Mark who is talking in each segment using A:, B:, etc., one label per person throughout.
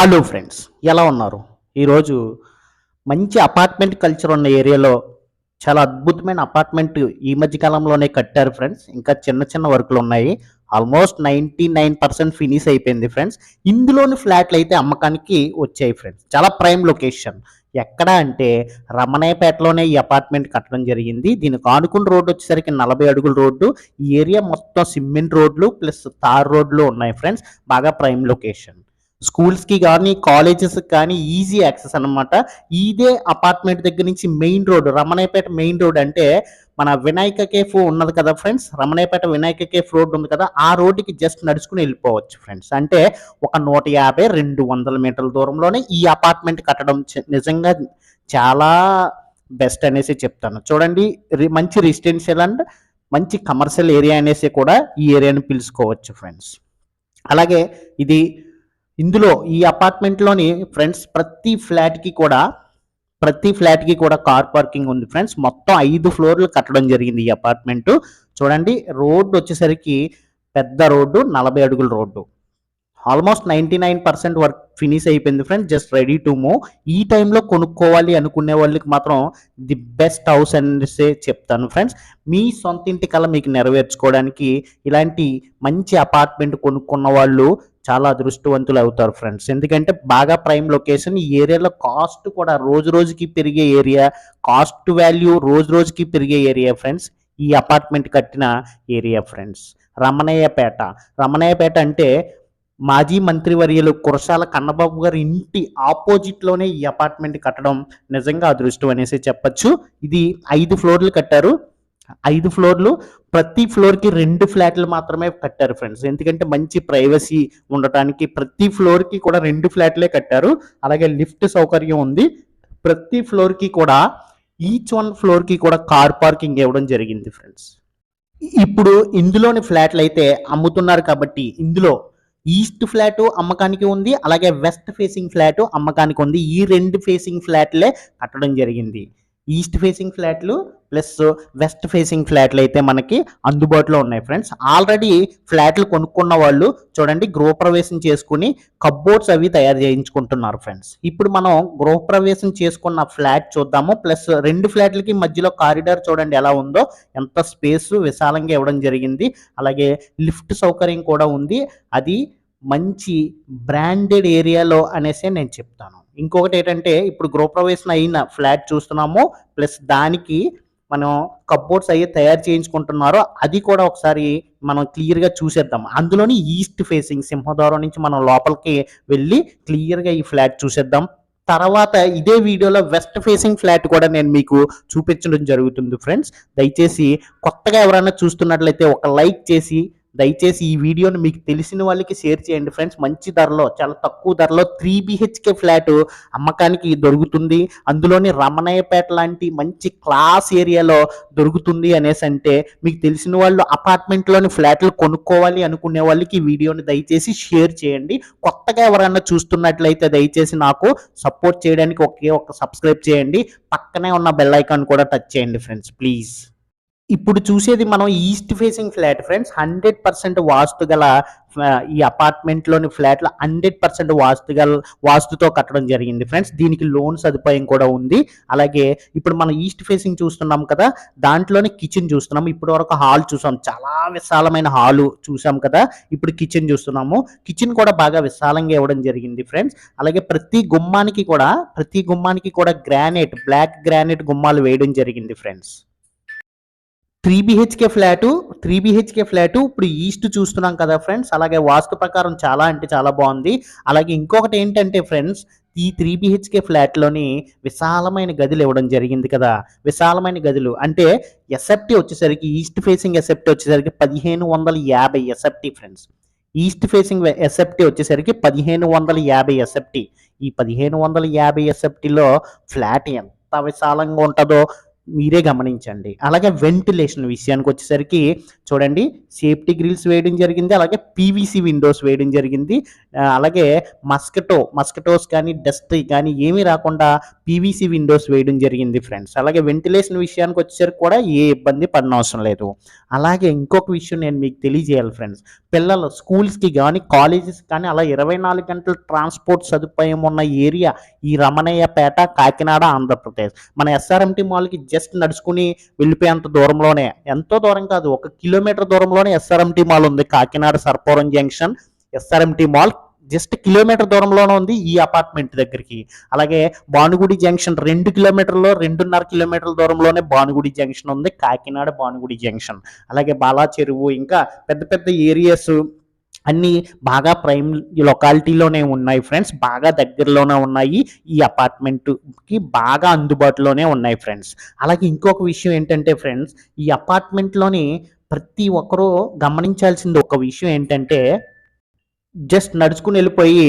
A: Hello friends ఎలా ఉన్నారు? ఈరోజు మంచి అపార్ట్మెంట్ కల్చర్ ఉన్న ఏరియాలో చాలా అద్భుతమైన అపార్ట్మెంట్ ఈ మధ్య కాలంలోనే కట్టారు ఫ్రెండ్స్ ఇంకా చిన్న చిన్న వర్కులు ఉన్నాయి. Almost ninety nine percent finish అయిపోయింది ఫ్రెండ్స్ ఇందులోని ఫ్లాట్లు అయితే అమ్మకానికి వచ్చాయి ఫ్రెండ్స్ చాలా ప్రైమ్ లొకేషన్ ఎక్కడ అంటే రమణయ్యపేటలోనే ఈ అపార్ట్మెంట్ కట్టడం జరిగింది. దీనికి ఆనుకున్న రోడ్డు వచ్చేసరికి నలభై అడుగుల రోడ్డు. ఈ ఏరియా మొత్తం సిమెంట్ రోడ్లు ప్లస్ తార్ రోడ్లు ఉన్నాయి ఫ్రెండ్స్ బాగా ప్రైమ్ లొకేషన్ స్కూల్స్కి కానీ కాలేజెస్కి కానీ ఈజీ యాక్సెస్ అన్నమాట. ఇదే అపార్ట్మెంట్ దగ్గర నుంచి main road Ramanayyapeta main road అంటే మన వినాయక కేఫ్ ఉన్నది కదా friends? Ramanayyapeta Vinayaka cafe road ఉంది కదా ఆ రోడ్డుకి జస్ట్ నడుచుకుని వెళ్ళిపోవచ్చు ఫ్రెండ్స్. అంటే ఒక నూట యాభై రెండు వందల మీటర్ల దూరంలోనే ఈ అపార్ట్మెంట్ కట్టడం నిజంగా చాలా బెస్ట్ అనేసి చెప్తాను. చూడండి రి- మంచి రెసిడెన్షియల్ అండ్ మంచి కమర్షియల్ ఏరియా అనేసి కూడా ఈ ఏరియాని పిలుచుకోవచ్చు ఫ్రెండ్స్. అలాగే ఇది ఇందులో ఈ అపార్ట్మెంట్లోని ఫ్రెండ్స్ ప్రతి ఫ్లాట్కి కూడా ప్రతి ఫ్లాట్కి కూడా కార్ పార్కింగ్ ఉంది ఫ్రెండ్స్. మొత్తం ఐదు ఫ్లోర్లు కట్టడం జరిగింది ఈ అపార్ట్మెంట్. చూడండి రోడ్డు వచ్చేసరికి పెద్ద రోడ్డు నలభై అడుగుల road. Almost ninety nine percent work finish అయిపోయింది friends just ready to move. ఈ టైంలో కొనుక్కోవాలి అనుకునే వాళ్ళకి మాత్రం ది బెస్ట్ హౌస్ అనేసే చెప్తాను ఫ్రెండ్స్. మీ సొంత ఇంటి కల మీకు నెరవేర్చుకోవడానికి ఇలాంటి మంచి అపార్ట్మెంట్ కొనుక్కున్న వాళ్ళు చాలా అదృష్టవంతులు అవుతారు ఫ్రెండ్స్ ఎందుకంటే బాగా ప్రైమ్ లొకేషన్ ఈ ఏరియాలో కాస్ట్ కూడా రోజు రోజుకి పెరిగే ఏరియా కాస్ట్ వాల్యూ రోజు రోజుకి పెరిగే ఏరియా ఫ్రెండ్స్ ఈ అపార్ట్మెంట్ కట్టిన ఏరియా ఫ్రెండ్స్ రమణయ్యపేట. రమణయ్యపేట అంటే మాజీ మంత్రివర్యులు కురసాల కన్నబాబు గారి ఇంటి ఆపోజిట్లోనే ఈ అపార్ట్మెంట్ కట్టడం నిజంగా అదృష్టం అనేసి చెప్పచ్చు. ఇది ఐదు ఫ్లోర్లు కట్టారు. ఐదు ఫ్లోర్లు ప్రతి ఫ్లోర్కి రెండు ఫ్లాట్లు మాత్రమే కట్టారు ఫ్రెండ్స్ ఎందుకంటే మంచి ప్రైవసీ ఉండటానికి ప్రతి ఫ్లోర్కి కూడా రెండు ఫ్లాట్లే కట్టారు. అలాగే లిఫ్ట్ సౌకర్యం ఉంది. ప్రతి ఫ్లోర్కి కూడా ఈచ్ వన్ ఫ్లోర్కి కూడా కార్ పార్కింగ్ ఇవ్వడం జరిగింది ఫ్రెండ్స్ ఇప్పుడు ఇందులోని ఫ్లాట్లు అయితే అమ్ముతున్నారు కాబట్టి ఇందులో ఈస్ట్ ఫ్లాట్ అమ్మకానికి ఉంది అలాగే వెస్ట్ ఫేసింగ్ ఫ్లాట్ అమ్మకానికి ఉంది. ఈ రెండు ఫేసింగ్ ఫ్లాట్లే కట్టడం జరిగింది. ఈస్ట్ ఫేసింగ్ ఫ్లాట్లు ప్లస్ వెస్ట్ ఫేసింగ్ ఫ్లాట్లు అయితే మనకి అందుబాటులో ఉన్నాయి ఫ్రెండ్స్. ఆల్రెడీ ఫ్లాట్లు కొనుక్కున్న వాళ్ళు చూడండి గృహప్రవేశం చేసుకుని కబ్బోర్డ్స్ అవి తయారు చేయించుకుంటున్నారు ఫ్రెండ్స్. ఇప్పుడు మనం గృహప్రవేశం చేసుకున్న ఫ్లాట్ చూద్దాము. ప్లస్ రెండు ఫ్లాట్లకి మధ్యలో కారిడార్ చూడండి ఎలా ఉందో. ఎంత స్పేస్ విశాలంగా ఇవ్వడం జరిగింది. అలాగే లిఫ్ట్ సౌకర్యం కూడా ఉంది. అది మంచి బ్రాండెడ్ ఏరియాలో అనేసి నేను చెప్తాను. ఇంకొకటి ఏంటంటే ఇప్పుడు గృహప్రవేశం అయిన ఫ్లాట్ చూస్తున్నాము ప్లస్ దానికి మనం కప్బోర్డ్స్ అయ్యి తయారు చేయించుకుంటున్నారో అది కూడా ఒకసారి మనం క్లియర్గా చూసేద్దాం. అందులోని ఈస్ట్ ఫేసింగ్ సింహద్వారం నుంచి మనం లోపలికి వెళ్ళి క్లియర్గా ఈ ఫ్లాట్ చూసేద్దాం. తర్వాత ఇదే వీడియోలో వెస్ట్ ఫేసింగ్ ఫ్లాట్ కూడా నేను మీకు చూపించడం జరుగుతుంది ఫ్రెండ్స్ దయచేసి కొత్తగా ఎవరైనా చూస్తున్నట్లయితే ఒక లైక్ చేసి దయచేసి ఈ వీడియోని మీకు తెలిసిన వాళ్ళకి షేర్ చేయండి ఫ్రెండ్స్. మంచి ధరలో చాలా తక్కువ ధరలో త్రీ బిహెచ్కే ఫ్లాట్ అమ్మకానికి దొరుకుతుంది. అందులోని రమణయ్యపేట లాంటి మంచి క్లాస్ ఏరియాలో దొరుకుతుంది అనేసి అంటే మీకు తెలిసిన వాళ్ళు అపార్ట్మెంట్లోని ఫ్లాట్లు కొనుక్కోవాలి అనుకునే వాళ్ళకి ఈ వీడియోని దయచేసి షేర్ చేయండి. కొత్తగా ఎవరైనా చూస్తున్నట్లయితే దయచేసి నాకు సపోర్ట్ చేయడానికి ఒకే ఒక సబ్స్క్రైబ్ చేయండి. పక్కనే ఉన్న బెల్ ఐకాన్ కూడా టచ్ చేయండి ఫ్రెండ్స్ ప్లీజ్ ఇప్పుడు చూసేది మనం east facing flat friends hundred percent vastu గల ఈ అపార్ట్మెంట్లోని ఫ్లాట్లు హండ్రెడ్ పర్సెంట్ వాస్తు గల వాస్తుతో కట్టడం జరిగింది ఫ్రెండ్స్ దీనికి లోన్ సదుపాయం కూడా ఉంది. అలాగే ఇప్పుడు మనం ఈస్ట్ ఫేసింగ్ చూస్తున్నాం కదా దాంట్లోనే కిచెన్ చూస్తున్నాం ఇప్పటి వరకు హాల్ చూసాం. చాలా విశాలమైన హాలు చూసాం కదా ఇప్పుడు కిచెన్ చూస్తున్నాము. కిచెన్ కూడా బాగా విశాలంగా ఇవ్వడం జరిగింది ఫ్రెండ్స్ అలాగే ప్రతి గుమ్మానికి కూడా ప్రతి గుమ్మానికి కూడా గ్రానైట్ బ్లాక్ గ్రానైట్ గుమ్మాలు వేయడం జరిగింది friends three BHK flat three BHK flat ఇప్పుడు ఈస్ట్ చూస్తున్నాం కదా ఫ్రెండ్స్. అలాగే వాస్తు ప్రకారం చాలా అంటే చాలా బాగుంది. అలాగే ఇంకొకటి ఏంటంటే ఫ్రెండ్స్ ఈ త్రీ బిహెచ్కే ఫ్లాట్లోని విశాలమైన గదులు ఇవ్వడం జరిగింది కదా. విశాలమైన గదులు. అంటే ఎస్ఎఫ్టీ వచ్చేసరికి ఈస్ట్ ఫేసింగ్ ఎస్ఎఫ్టీ వచ్చేసరికి పదిహేను వందల యాభై SFT friends. East facing SFT వచ్చేసరికి పదిహేను వందల యాభై ఎస్ఎఫ్టీ ఈ పదిహేను వందల యాభై ఎస్ఎఫ్టీలో ఫ్లాట్ ఎంత విశాలంగా ఉంటుందో మీరే గమనించండి. అలాగే వెంటిలేషన్ విషయానికి వచ్చేసరికి చూడండి సేఫ్టీ గ్రిల్స్ వేయడం జరిగింది అలాగే పీవీసీ విండోస్ వేయడం జరిగింది. అలాగే మస్కటో మస్కటోస్ కానీ డస్ట్ కానీ ఏమీ రాకుండా పీవీసీ విండోస్ వేయడం జరిగింది ఫ్రెండ్స్ అలాగే వెంటిలేషన్ విషయానికి వచ్చేసరికి కూడా ఏ ఇబ్బంది పడనవసరం లేదు. అలాగే ఇంకొక విషయం నేను మీకు తెలియజేయాలి ఫ్రెండ్స్ పిల్లలు స్కూల్స్కి కానీ కాలేజెస్ కానీ అలా ఇరవై నాలుగు గంటల ట్రాన్స్పోర్ట్ సదుపాయం ఉన్న ఏరియా ఈ రమణయ్యపేట కాకినాడ ఆంధ్రప్రదేశ్. మన ఎస్ఆర్ఎంటీ మాల్కి జస్ట్ నడుచుకుని వెళ్ళిపోయేంత దూరంలోనే ఎంతో దూరం కాదు ఒక కిలోమీటర్ దూరంలోనే ఎస్ఆర్ఎంటీ మాల్ ఉంది Kakinada Sarpavaram junction. SRMT mall just kilometer దూరంలోనే ఉంది ఈ అపార్ట్మెంట్ దగ్గరికి. అలాగే భానుగుడి జంక్షన్ రెండు కిలోమీటర్లో రెండున్నర కిలోమీటర్ల దూరంలోనే భానుగుడి జంక్షన్ ఉంది కాకినాడ భానుగుడి జంక్షన్. అలాగే బాలా చెరువు ఇంకా పెద్ద పెద్ద ఏరియాస్ అన్నీ బాగా ప్రైమ్ లొకాలిటీలోనే ఉన్నాయి ఫ్రెండ్స్ బాగా దగ్గరలోనే ఉన్నాయి. ఈ అపార్ట్మెంట్కి బాగా అందుబాటులోనే ఉన్నాయి ఫ్రెండ్స్. అలాగే ఇంకొక విషయం ఏంటంటే ఫ్రెండ్స్ ఈ అపార్ట్మెంట్లోని ప్రతి ఒక్కరూ గమనించాల్సింది ఒక విషయం ఏంటంటే జస్ట్ నడుచుకుని వెళ్ళిపోయి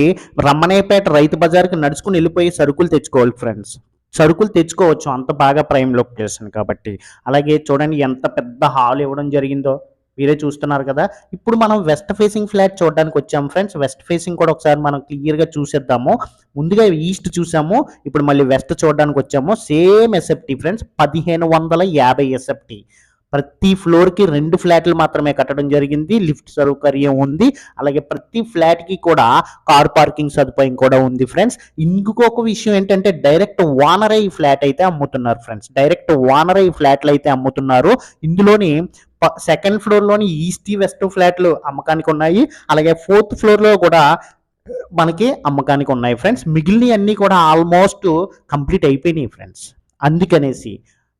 A: రమ్మనేపేట రైతు బజార్కి నడుచుకుని వెళ్ళిపోయి సరుకులు తెచ్చుకోవాలి ఫ్రెండ్స్. సరుకులు తెచ్చుకోవచ్చు అంత బాగా ప్రైమ్ లొకేషన్ కాబట్టి. అలాగే చూడండి ఎంత పెద్ద హాల్ ఇవ్వడం జరిగిందో. మీరే చూస్తున్నారు కదా. ఇప్పుడు మనం వెస్ట్ ఫేసింగ్ ఫ్లాట్ చూడడానికి వచ్చాము ఫ్రెండ్స్ వెస్ట్ ఫేసింగ్ కూడా ఒకసారి మనం క్లియర్గా చూసేద్దాము. ముందుగా ఈస్ట్ చూసాము. ఇప్పుడు మళ్ళీ వెస్ట్ చూడడానికి వచ్చాము. సేమ్ ఎస్ఎఫ్టీ ఫ్రెండ్స్ పదిహేను వందల యాభై ఎస్ఎఫ్టీ ప్రతి ఫ్లోర్కి రెండు ఫ్లాట్లు మాత్రమే కట్టడం జరిగింది. లిఫ్ట్ సౌకర్యం ఉంది. అలాగే ప్రతి ఫ్లాట్కి కూడా కార్ పార్కింగ్ సదుపాయం కూడా ఉంది ఫ్రెండ్స్. ఇంకొక విషయం ఏంటంటే డైరెక్ట్ వానరే ఈ ఫ్లాట్ అయితే అమ్ముతున్నారు ఫ్రెండ్స్. డైరెక్ట్ వానరే ఈ ఫ్లాట్లు అయితే అమ్ముతున్నారు. ఇందులోని సెకండ్ ఫ్లోర్లోని ఈస్ట్ వెస్ట్ ఫ్లాట్లు అమ్మకానికి ఉన్నాయి. అలాగే ఫోర్త్ ఫ్లోర్లో కూడా మనకి అమ్మకానికి ఉన్నాయి ఫ్రెండ్స్. మిగిలినవి అన్నీ కూడా ఆల్మోస్ట్ కంప్లీట్ అయిపోయినాయి ఫ్రెండ్స్. అందుకనేసి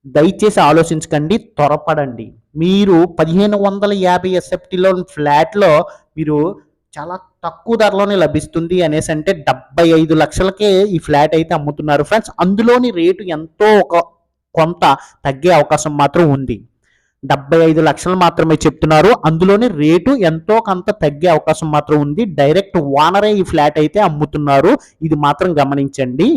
A: దయచేసి ఆలోచించకండి త్వరపడండి. మీరు పదిహేను వందల యాభై ఎస్ఎఫ్టీలో ఫ్లాట్లో మీరు చాలా తక్కువ ధరలోనే లభిస్తుంది అనేసి అంటే డెబ్బై ఐదు లక్షలకే ఈ ఫ్లాట్ అయితే అమ్ముతున్నారు ఫ్రెండ్స్. అందులోని రేటు ఎంతో ఒక కొంత తగ్గే అవకాశం మాత్రం ఉంది. డెబ్బై ఐదు లక్షలు మాత్రమే చెప్తున్నారు. అందులోని రేటు ఎంతో కొంత తగ్గే అవకాశం మాత్రం ఉంది. డైరెక్ట్ ఓనరే ఈ ఫ్లాట్ అయితే అమ్ముతున్నారు. ఇది మాత్రం గమనించండి.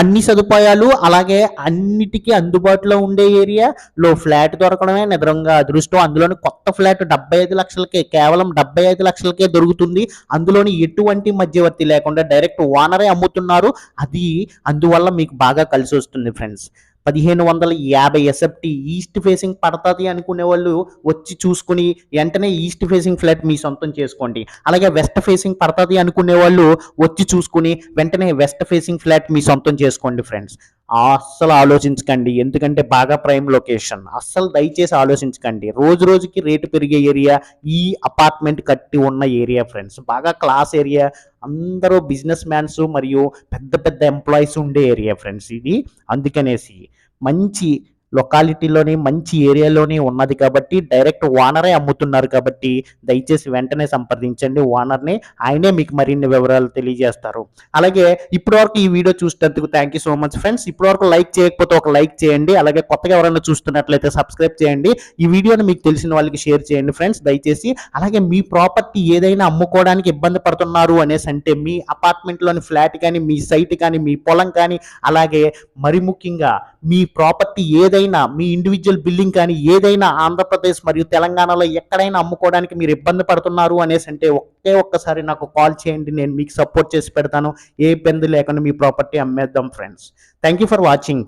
A: అన్ని సదుపాయాలు అలాగే అన్నిటికీ అందుబాటులో ఉండే ఏరియాలో ఫ్లాట్ దొరకడమే నిద్రంగా అదృష్టం. అందులోని కొత్త ఫ్లాట్ డెబ్బై ఐదు లక్షలకే కేవలం డెబ్బై ఐదు లక్షలకే దొరుకుతుంది. అందులోని ఎటువంటి మధ్యవర్తి లేకుండా డైరెక్ట్ ఓనరే అమ్ముతున్నారు. అది అందువల్ల మీకు బాగా కలిసి వస్తుంది ఫ్రెండ్స్. పదిహేను వందల యాభై ఎస్ఎఫ్టీ ఈస్ట్ ఫేసింగ్ పడుతుంది అనుకునే వాళ్ళు వచ్చి చూసుకుని వెంటనే ఈస్ట్ ఫేసింగ్ ఫ్లాట్ మీ సొంతం చేసుకోండి. అలాగే వెస్ట్ ఫేసింగ్ పడుతుంది అనుకునే వాళ్ళు వచ్చి చూసుకుని వెంటనే వెస్ట్ ఫేసింగ్ ఫ్లాట్ మీ సొంతం చేసుకోండి ఫ్రెండ్స్ అస్సలు ఆలోచించకండి. ఎందుకంటే బాగా ప్రైమ్ లొకేషన్ అస్సలు దయచేసి ఆలోచించకండి. రోజు రోజుకి రేటు పెరిగే ఏరియా ఈ అపార్ట్మెంట్ కట్టి ఉన్న ఏరియా ఫ్రెండ్స్ బాగా క్లాస్ ఏరియా అందరూ బిజినెస్ మ్యాన్స్ మరియు పెద్ద పెద్ద ఎంప్లాయీస్ ఉండే ఏరియా ఫ్రెండ్స్ ఇది. అందుకనేసి మంచి లొకాలిటీలోని మంచి ఏరియాలోని ఉన్నది కాబట్టి డైరెక్ట్ ఓనరే అమ్ముతున్నారు కాబట్టి దయచేసి వెంటనే సంప్రదించండి. ఓనర్ని ఆయనే మీకు మరిన్ని వివరాలు తెలియజేస్తారు. అలాగే ఇప్పటివరకు ఈ వీడియో చూసినందుకు thank you so much friends ఇప్పటివరకు లైక్ చేయకపోతే ఒక లైక్ చేయండి. అలాగే కొత్తగా ఎవరైనా చూస్తున్నట్లయితే సబ్స్క్రైబ్ చేయండి. ఈ వీడియోని మీకు తెలిసిన వాళ్ళకి షేర్ చేయండి ఫ్రెండ్స్ దయచేసి అలాగే మీ ప్రాపర్టీ ఏదైనా అమ్ముకోవడానికి ఇబ్బంది పడుతున్నారు అనేసి అంటే మీ అపార్ట్మెంట్లోని ఫ్లాట్ కానీ మీ సైట్ కానీ మీ పొలం కానీ అలాగే మరి ముఖ్యంగా మీ ప్రాపర్టీ ఏదైనా మీ ఇండివిజువల్ బిల్డింగ్ కానీ ఏదైనా ఆంధ్రప్రదేశ్ మరియు తెలంగాణలో ఎక్కడైనా అమ్ముకోవడానికి మీరు ఇబ్బంది పడుతున్నారు అనేసి అంటే ఒకే ఒక్కసారి నాకు కాల్ చేయండి నేను మీకు సపోర్ట్ చేసి పెడతాను. ఏ ఇబ్బంది లేకుండా మీ property అమ్మేద్దాం friends thank you for watching